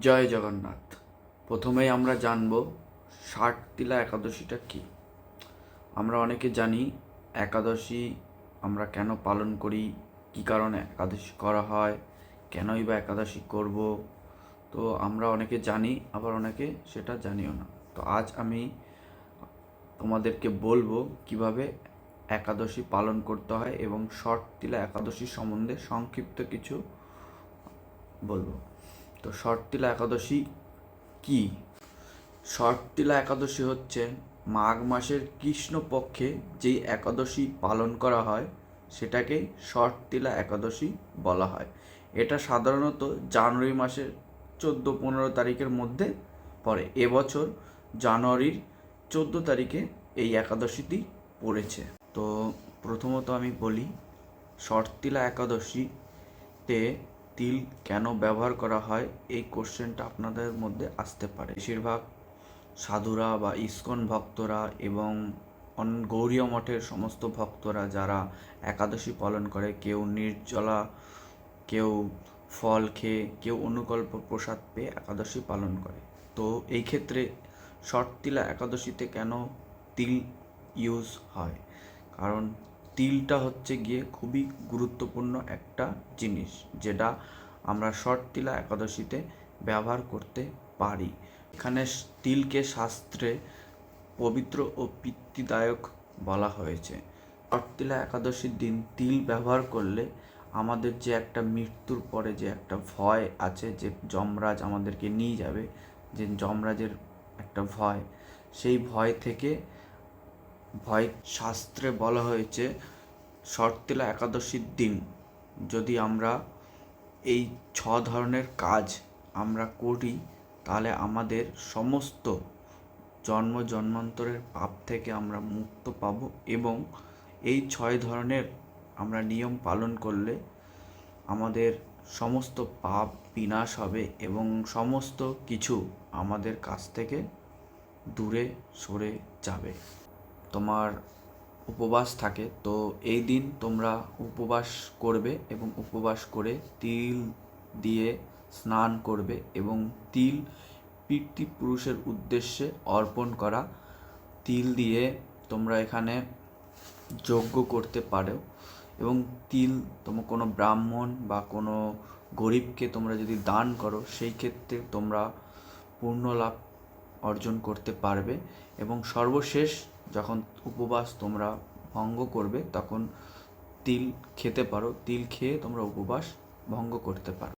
জয় জগন্নাথ। প্রথমেই আমরা জানব ষাট তিলা একাদশীটা কি? আমরা অনেকে জানি একাদশী আমরা কেন পালন করি, কি কারণে একাদশী করা হয়, কেনই বা একাদশী করব? তো আমরা অনেকে জানি, আবার অনেকে সেটা জানিও না। তো আজ আমি তোমাদেরকে বলব কীভাবে একাদশী পালন করতে হয় এবং ষট তিলা একাদশী সম্বন্ধে সংক্ষিপ্ত কিছু বলব। তো শর্তিলা একাদশী কি? শর্তিলা একাদশী হচ্ছে মাঘ মাসের কৃষ্ণপক্ষে যেই একাদশী পালন করা হয় সেটাকে শর্তিলা একাদশী বলা হয়। এটা সাধারণত জানুয়ারি মাসের চোদ্দ পনেরো তারিখের মধ্যে পড়ে। এবছর জানুয়ারির চোদ্দ তারিখে এই একাদশীটি পড়েছে। তো প্রথমত আমি বলি, শর্তিলা একাদশীতে তিল কেন ব্যবহার করা হয়? এই কোশ্চেনটা আপনাদের মধ্যে আসতে পারে। বেশিরভাগ সাধুরা বা ইস্কন ভক্তরা এবং গৌরীয় মঠের সমস্ত ভক্তরা যারা একাদশী পালন করে, কেউ নির্জলা, কেউ ফল খেয়ে, কেউ অনুকল্প প্রসাদ পেয়ে একাদশী পালন করে। তো এই ক্ষেত্রে শর্তিলা একাদশীতে কেন তিল ইউজ হয়? কারণ তিলটা হচ্ছে গিয়ে খুবই গুরুত্বপূর্ণ একটা জিনিস, যেটা আমরা শর্তিলা একাদশীতে ব্যবহার করতে পারি। এখানে তিলকে শাস্ত্রে পবিত্র ও পিতৃদায়ক বলা হয়েছে। শর্তিলা একাদশীর দিন তিল ব্যবহার করলে আমাদের যে একটা মৃত্যুর পরে যে একটা ভয় আছে, যে যমরাজ আমাদেরকে নিয়ে যাবে, যে যমরাজের একটা ভয়, সেই ভয় থেকে ভয় শাস্ত্রে বলা হয়েছে, শর্তিলা একাদশীর দিন যদি আমরা এই ছ ধরনের কাজ আমরা করি, তাহলে আমাদের সমস্ত জন্ম জন্মান্তরের পাপ থেকে আমরা মুক্ত পাব এবং এই ছয় ধরনের আমরা নিয়ম পালন করলে আমাদের সমস্ত পাপ বিনাশ হবে এবং সমস্ত কিছু আমাদের কাছ থেকে দূরে সরে যাবে। তোমার উপবাস থাকে, তো এই দিন তোমরা উপবাস করবে এবং উপবাস করে তিল দিয়ে স্নান করবে এবং তিল পিতৃপুরুষের উদ্দেশ্যে অর্পণ করা তিল দিয়ে তোমরা এখানে যজ্ঞ করতে পারো এবং তিল তোমার কোনো ব্রাহ্মণ বা কোনো গরিবকে তোমরা যদি দান করো, সেই ক্ষেত্রে তোমরা পূর্ণ লাভ অর্জন করতে পারবে এবং সর্বশেষ যখন উপবাস তোমরা ভঙ্গ করবে, তখন তিল খেতে পারো। তিল খেয়ে তোমরা উপবাস ভঙ্গ করতে পারো।